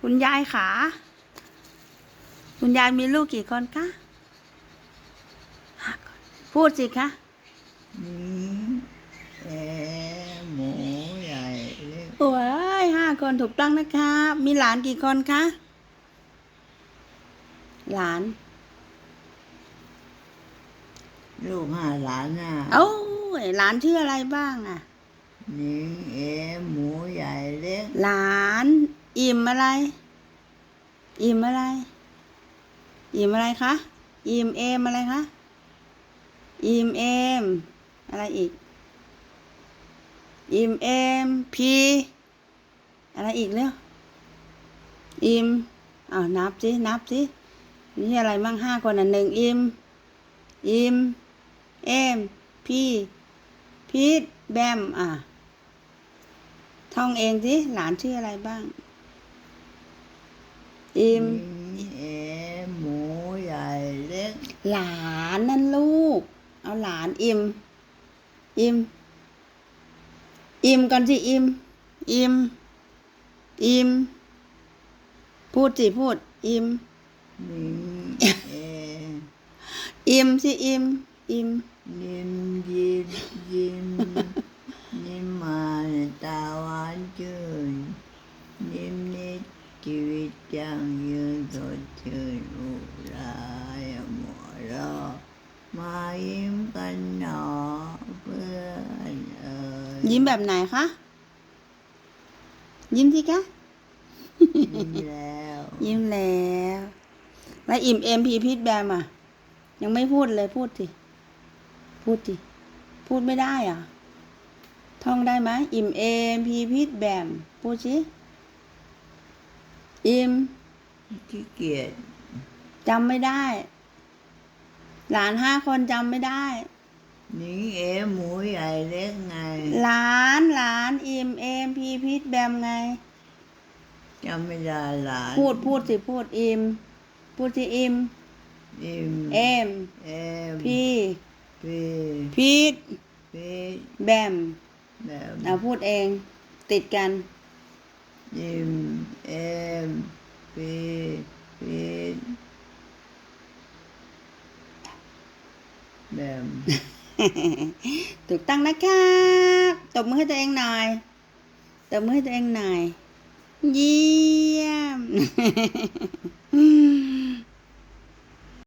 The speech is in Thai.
คุณยายขาคุณยายมีลูกกี่คนคะห้าคนพูดสิคะนี่แอหมูใหญ่เล็กโอ้ยห้าคนถูกต้องนะคะ มีหลานกี่คนคะ หลาน ลูกห้าหลานน่ะเอ้าหลานชื่ออะไรบ้างอะนี่แอหมูใหญ่เล็ก หลาน อิ่มอะไร อิ่มอะไร อิ่มอะไรคะ อิ่มเอมอะไรคะ อิ่มเอม อะไรอีก อิ่มเอมพีอะไรอีกเร็วอิ่มอ้าวนับสิ นับสินี่อะไรมั่งห้าคนอะหนึ่งอิ่มอิ่มเอม พีพีทแบม อะ ท่องเองสิ หลานชื่ออะไรบ้าง อิมนี่แอหมูใหญ่เล็ก หลานนั่นลูก เอาหลานอิม อิม อิมก่อนสิอิม อิม อิม พูดสิพูด อิมนี่แออิมสิอิม อิม ยิ้มยิ้มยิ้มยิ้มมาตาหวานชื่นยิ้มนิด ชีวิตยังยืนสดชื่นอุรายหัวเราะมายิ้มกันหนอเพื่อนเอ่ยยิ้มแบบไหนคะ ยิ้มสิคะ ยิ้มแล้ว ยิ้มแล้ว แล้วอิ่มเอ็มพีพีทแบมอะ ยังไม่พูดเลยพูดสิ พูดสิ พูดไม่ได้อะ ท่องได้ไหมอิ่มเอ็มพีพีทแบม พูดสิ อิ่มขี้เกียจจำไม่ได้ หลานห้าคนจำไม่ได้นี่เอ๋หมูใหญ่เล็กไงหลานหลานอิ่มเอ็มพีพีทแบมไง จำไม่ได้หลานพูดพูดสิพูดอิ่มพูดสิอิ่มอิ่มเอ็มเอ็มพีพีพีทพีแบมแบบ เอาพูดเอง ติดกัน ยิ้มเอ็มพีพีแบบถูกต้องนะครับตบมือให้ตัวเองหน่อยตบมือให้ตัวเองหน่อยเยี่ยม